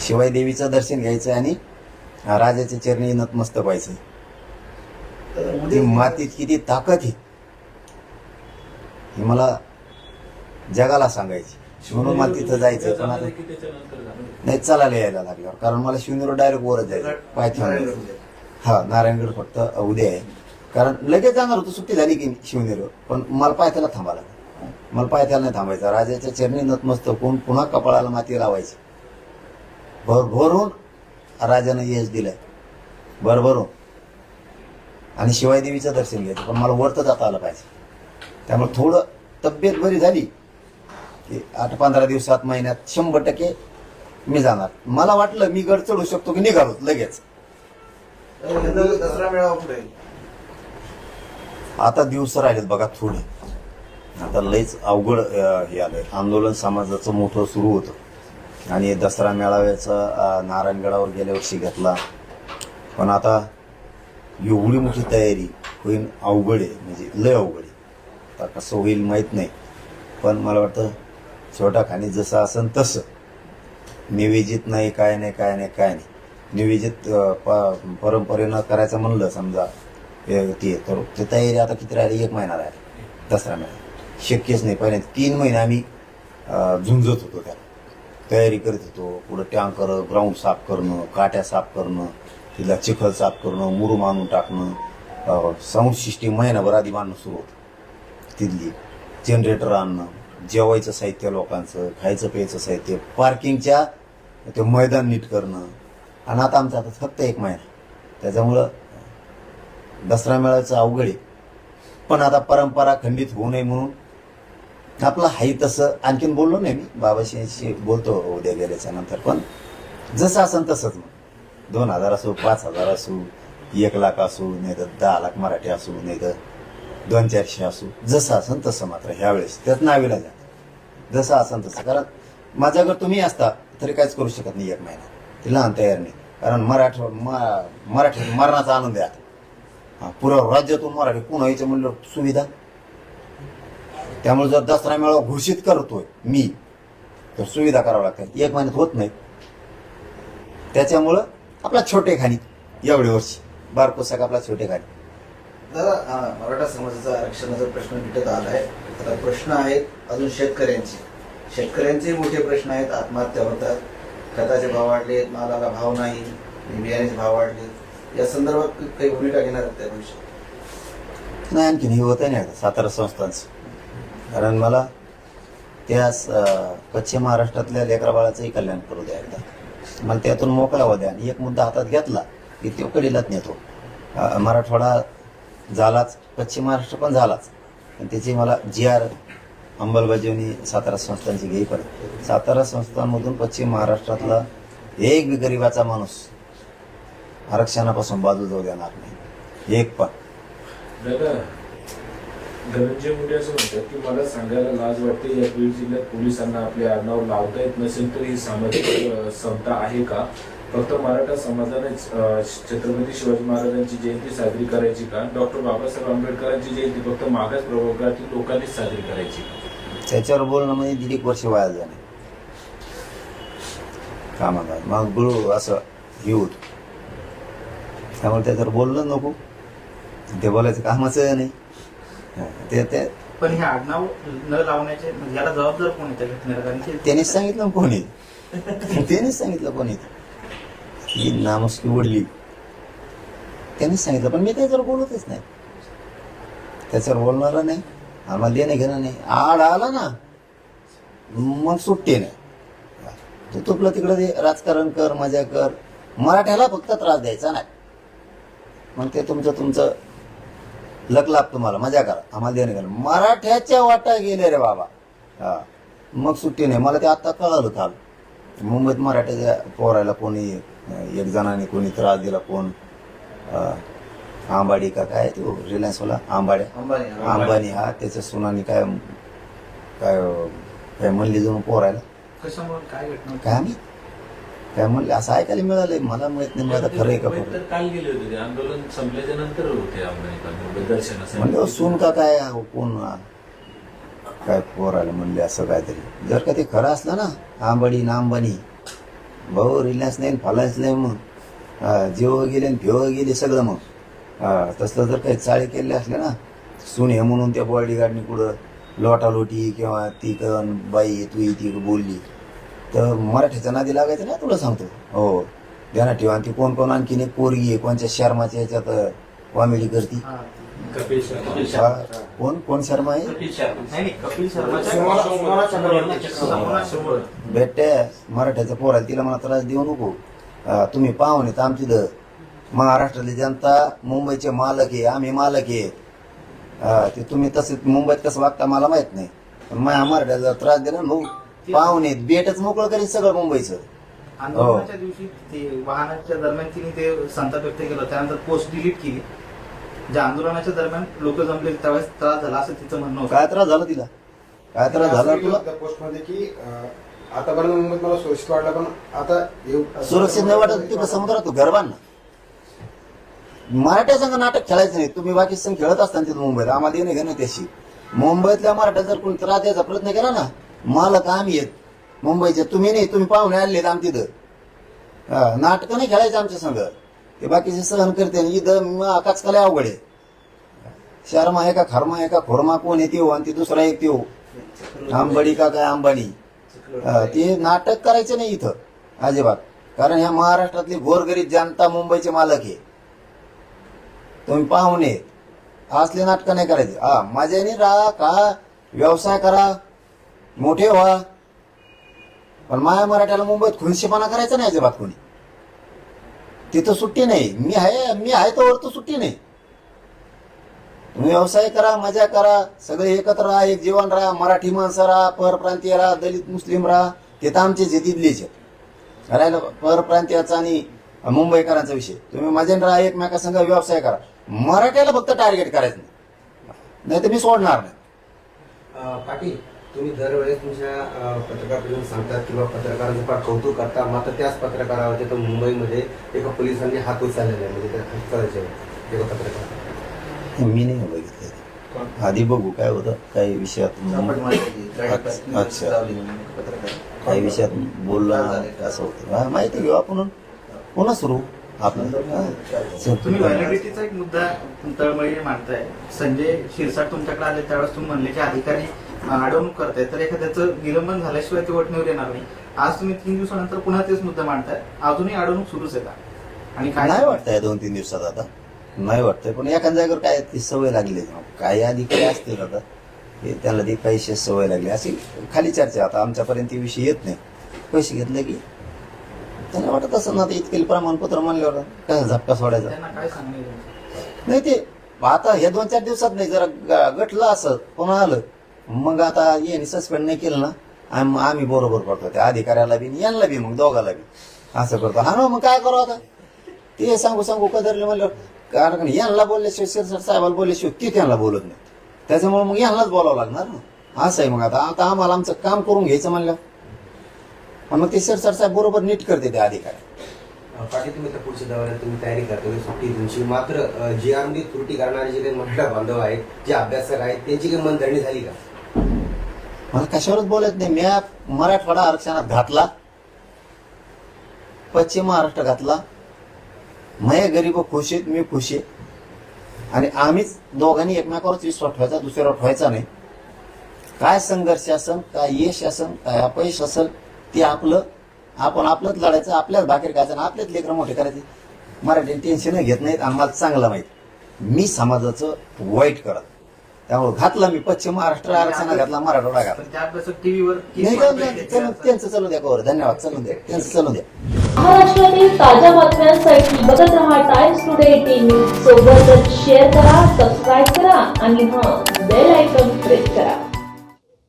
शिवाय देवीचं दर्शन घ्यायचं आणि राजाच्या चरणी नतमस्तक व्हायचं. ती मातीत किती ताकद आहे. हे मला जगाला सांगायची. म्हणून मला तिथं जायचं पण आता नाही चालायला यायला लागल्यावर. कारण मला शिवनेर डायरेक्ट वरच जायचं पायथ्या नारायणगड हा नारायणगड फक्त उद्या आहे. कारण लगेच जाणार होतो सुट्टी झाली की शिवनेर पण मला पायथ्याला थांबायला मला पायथ्याला नाही थांबायचं. राजाच्या चरणी नतमस्तक कोण पुन्हा कपाळाला माती लावायची. भरभरून राजानं यश दिलंय. भरभरून आणि शिवाय देवीचं दर्शन घ्यायचं पण मला वर तर जाता आलं पाहिजे. त्यामुळे थोडं तब्येत बरी झाली की आठ पंधरा दिवसात महिन्यात शंभर टक्के मी जाणार. मला वाटलं मी गड चढू शकतो की निघालो लगेच. दसरा मेळावा पुढे आता दिवस राहिलेत बघा थोडे. आता लयच अवघड हे आलंय. आंदोलन समाजाचं मोठं सुरू होतं. आणि दसरा मेळाव्याचा नारायणगडावर गेल्या वर्षी घेतला. पण आता एवढी मोठी तयारी होईल अवघड आहे म्हणजे लय अवघड आहे. आता कसं होईल माहीत नाही. पण मला वाटतं छोटा खाणी जसं असेल तसं. निवेदित नाही काय नाही काय नाही काय नाही. निवेदित प- परंपरेनं करायचं म्हणलं समजा हे ते तर ते तयारी आता किती राहिली? एक महिना राहिला. दसरा महिना शक्यच नाही. पहिले तीन महिने आम्ही झुंजत होतो त्याला तयारी करत होतो. पुढं टँकर ग्राउंड साफ करणं काट्या साफ करणं तिथला चिखल साफ करणं मुरुम आणून टाकणं. साऊंड सिस्टीम महिनाभर आधी बांधणं सुरू होतं. तिथली जनरेटर आणणं जेवायचं साहित्य लोकांचं खायचं प्यायचं साहित्य पार्किंगच्या ते मैदान नीट करणं. आणि आता आमचा आता फक्त एक महिना. त्याच्यामुळं दसरा मेळाचं अवघड आहे. पण आता परंपरा खंडित होऊ नये म्हणून आपलं हाई तसं. आणखीन बोललो नाही मी. बाबाशी बोलतो उद्या गेल्याच्यानंतर पण. जसं असन तसंच मग. दोन हजार असो पाच हजार असो एक लाख असो नाही तर दहा लाख मराठी असो नाही तर दोन चारशे असो. जसं असन तसं मात्र ह्यावेळेस. त्यात नावीला जात. जसं असन तसं. कारण माझ्याकडे तुम्ही असता तरी काहीच करू शकत नाही एक महिना. ती लहान तयार नाही. कारण मराठ म- मराठी मरणाचा आनंद आहे आता. पुरा पुरं राज्यातून मराठी पुन्हा यायचं म्हणलं सुविधा? त्यामुळे जर दसरा मेळावा घोषित करतोय मी तर सुविधा करावं लागतात. एक महिन्यात होत नाही. त्याच्यामुळं आपला छोटे खाणी एवढे वर्षी. बारकोसाक आपला छोटे खाणी. दादा मराठा समाजाचा आरक्षणाचा प्रश्न मिटत आलाय. आता प्रश्न आहेत अजून शेतकऱ्यांचे. शेतकऱ्यांचे मोठे प्रश्न आहेत. आत्महत्या होतात. खताचे भाव वाढलेत मालाला भाव नाही बियाण्याचे भाव वाढलेत. या संदर्भात काही भूमिका घेणार आहेत त्या भविष्यात? नाही आणखीन हे होतं नाही आता सातारा संस्थांचं. कारण मला त्या पश्चिम महाराष्ट्रातल्या लेकरा बाळाचंही कल्याण करू द्या एकदा. मला त्यातून मोकळा द्या. आणि एक मुद्दा हातात घेतला की तो कडीलाच नेतो. मराठवाडा झालाच पश्चिम महाराष्ट्र पण झालाच. पण त्याची मला जी आर अंमलबजावणी सातारा संस्थांची घेई पडते सातारा संस्थांमधून पश्चिम महाराष्ट्रातला एक बी गरिबाचा माणूस आरक्षणापासून बाजू जाऊ देणार नाही. एक पण. दादा धनंजय मुंडे असं म्हणतात की मला सांगायला लाज वाटते या बीड जिल्ह्यात पोलिसांना आपले आडनाव लावता येत नसेल तर ही सामाजिक समता आहे का? फक्त मराठा समाजानेच छत्रपती शिवाजी महाराजांची जयंती साजरी करायची का? डॉक्टर बाबासाहेब आंबेडकरांची जयंती फक्त मागास प्रवर्गातील लोकांनीच साजरी करायची का? त्याच्यावर बोलणं म्हणजे दीड एक वर्ष वाया जाणे. कामाला. मग गुरु असं येऊ त्यामुळे त्याच्यावर बोललं नको. ते बोलायचं कामाचं नाही. ते ते पण हे आडनाव न लावण्याचे म्हणजे याला जबाबदार कोण आहे त्या घटनेला? कारण की त्यांनीच सांगितलं कोणी त्यांनीच सांगितलं कोणी ही नामुष्की ओढली त्यांनीच सांगितलं पण मी त्याच्यावर बोलतच नाही. त्याच्यावर बोलणार नाही. आम्हाला देणं घेणं नाही. आड आला ना मग सुट्टी नाही. तू तुपलं तिकडं ते राजकारण कर मजा कर. मराठ्याला फक्त त्रास द्यायचा नाही. मग ते तुमचं तुमचं लक लाभ तुम्हाला मजा करा. आम्हाला देणं घेणं मराठ्याच्या वाटा गेले रे बाबा. हा. मग सुट्टी नाही. मला ते आता कळालं काल. मुंबईत मराठ्याच्या पोरायला कोणी एक जणाने कोणी त्रास दिला कोण आंबाडी का काय तो रिलायन्सवाला आंबाड्या. अंबानी हा त्याच्या सुनानी काय काय काय म्हणली जाऊन पोरायला? काय मी काय म्हणले? असं ऐकायला मिळालंय. मला माहीत नाही मला खरं आहे का खोटं? काल गेले होते ते आंदोलन संपल्याच्या नंतर होते दर्शनासाठी म्हणलं सून का काय कोण काय पोरायला म्हणले असं काहीतरी. जर का ते खरं असलं ना आंबाडी ना अंबानी भाऊ रिलायन्स नाही फलायन्स नाही मग हा, जिओ गेले आणि भिओ गेले सगळं मग. हा, तसलं जर काही चाळे केले असले ना सून हे म्हणून त्या बॉडीगार्डनी कुठं लोटालोटी किंवा ती कन बाई तू ती बोलली. तर मराठीचा नादी लागायचं ना तुला सांगतो हो ध्यानात ठेवा आणि ती कोण कोण आणखीन एक पोरगी आहे कोणच्या शर्माच्या याच्यात कॉमेडी करती हा. कपिल शर्मा हा, कोण कोण शर्मा आहे नाही नाही कपिल. भेटते मराठ्याचा पोराला तिला मला त्रास देऊ नको हा, तुम्ही पाहुणे तर आमची द महाराष्ट्रातली जनता मुंबईचे मालक आहे आम्ही मालक आहे हा, ते तुम्ही तसे मुंबईत कसं वागता मला माहीत नाही पण माझ्या मराठ्याला जर त्रास दिला ना भाऊ पाहुणे बेटच मोकळं करीत सगळं मुंबईचं. आंदोलनाच्या दिवशी ते वाहनाच्या दरम्यान तिने ते संताप व्यक्त केलं. त्यानंतर पोस्ट डिलीट केली. ज्या आंदोलनाच्या दरम्यान लोक जमले त्यावेळेस त्रास झाला असं तिचं म्हणणं होतं. काय त्रास झाला तिला? काय त्रास झाला तुला? पोस्टमध्ये की आतापर्यंत मुंबईत मला सुरक्षित वाटलं पण आता सुरक्षित नाही वाटत तिकडे समुद्रात तू घर बांध ना मराठ्या संघ नाटक खेळायचं नाही. तुम्ही बाकी संघ खेळत असताना तिथं मुंबईत. आम्हाला येणं घेणं त्याशी. मुंबईतल्या मराठ्या जर कोणी त्रास द्यायचा प्रयत्न केला ना मालक आम्ही आहेत. मुंबईचे तुम्ही नाही तुम्ही पाहुणे आलेत आम तिथं. नाटकं नाही खेळायचं आमच्या संघ. ते बाकीचे सहन करते आणि इथं काचकाला अवघड आहे. शर्मा आहे का खर्मा आहे का खोरमा कोण येते हो आणि ती दुसरा एक त्यो हो. आंबडी का काय अंबानी हा, ते नाटक करायचे नाही इथं अजिबात. कारण ह्या महाराष्ट्रातली गोरगरीब जनता मुंबईचे मालक आहे. तुम्ही पाहुणे असले नाटकं नाही करायचे. हा मजाने राहा का व्यवसाय करा. मोठे व्हा. पण माया मराठ्याला मुंबईत खुनशीपणा करायचा नाही अजिबात कोणी. तिथं सुट्टी नाही. मी आहे मी आहे तर वर तर सुट्टी नाही. तुम्ही व्यवसाय करा मजा करा सगळे एकत्र राहा एक जीवन राहा मराठी माणसं राहा परप्रांतीय राहा दलित मुस्लिम राहा. ते तर आमचे जे आहेत. राहिलं परप्रांतीयाचा आणि मुंबईकरांचा विषय. तुम्ही मजेन राहा एकमेकासंग व्यवसाय करा. मराठ्याला फक्त टार्गेट करायचं नाही. तर मी सोडणार नाही. पाटील तुम्ही दरवेळेस तुमच्या पत्रकार सांगतात किंवा पत्रकारांचं फार कौतुक करता मात्र त्याच पत्रकारावर तिथं मुंबईमध्ये एका पोलिसांनी हात उचललेला आहे. म्हणजे त्या एका पत्रकार. मी नाही बघितलं? आधी बघू काय होतं? काही विषयात अच्छा, काही विषयात बोलला असं होतं. हा, माहिती घेऊ आपण. पुन्हा सुरू? हा. तुम्ही व्हॅलिडिटीचा एक मुद्दा तळमळी मांडताय. संजय शिरसाट तुमच्याकडे आले त्यावेळेस तुम्ही म्हणले की अधिकारी अडवणूक करताय तर एखाद्याचं निलंबन झाल्याशिवाय ते वटणीवर येणार नाही. आज तुम्ही तीन दिवसानंतर पुन्हा तेच मुद्दा मांडताय. अजूनही अडवणूक सुरूच आहे का? आणि काय नाही वाटतंय दोन तीन दिवसात आता. नाही वाटतंय पण एखाद्या जागेवर काय ती सवय लागली काही अधिकारी असतील आता हे त्याला ती पैसे सवय लागली. अशी खाली चर्चा आता आमच्यापर्यंत ती विषय येत नाही. पैसे घेतले की. त्यांना वाटत असं ना आता इतके प्रमाणपत्र म्हणल्यावर काय झपका सोडायचा? काय? नाही ते आता हे दोन चार दिवसात नाही जरा गटलं असं पुन्हा आलं. मग आता यांनी सस्पेंड नाही केलं ना? आम- आम्ही बरोबर करतो त्या अधिकाऱ्याला बी आणि यांना बी मग दोघाला बी. असं करतो. हा ना मग काय करू आता? ते सांगू सांगू कदरले म्हणलं कारण यांना बोलल्याशिवाय शिरसट साहेबाला बोलल्याशिवाय ते त्यांना बोलत नाही त्याच्यामुळे मग यांनाच बोलावं लागणार ना? असं आहे मग आता. आता आम्हाला आमचं काम करून घ्यायचं म्हणलं मग ते शिरसट साहेब बरोबर नीट करते ते अधिकारी पाटील तुम्ही त्या पुढच्या दौऱ्यात तुम्ही तयारी करता सुट्टी तुमची मात्र जी आर त्रुटी करणारे जे काही मराठा बांधव आहेत जे अभ्यासक आहेत त्यांची काही मनधरणी झाली का? मला कशावरच बोलत नाही. मी मराठवाडा आरक्षणात घातला. पश्चिम महाराष्ट्र घातला. मय गरीब खुश आहेत मी खुश आहे. आणि आम्हीच दोघांनी एकमेकावरच विश्वास ठेवायचा दुसऱ्यावर ठेवायचा नाही. काय संघर्ष असन काय यश असन काय अपयश असेल ते आपलं. आपण आपलंच लढायचं आपल्याच भाकरी खायचं आणि आपलेच लेकरं मोठे करायचे. मराठी टेन्शन घेत नाहीत आणि मला चांगलं माहीत. मी समाजाचं वाईट करत. त्यामुळे घातला मी पश्चिम महाराष्ट्र आरक्षणात घातला मराठवाडा घातला. टीव्हीवर त्यांचं चालू द्या कवर धन्यवाद चालू द्या त्यांचं चालू द्या. महाराष्ट्रातील ताज्या बातम्यांसाठी बघत रहा टाइम्स टुडे टीव्ही सोबतच शेअर करा सबस्क्राईब करा आणि हां बेल आयकॉन प्रेस करा.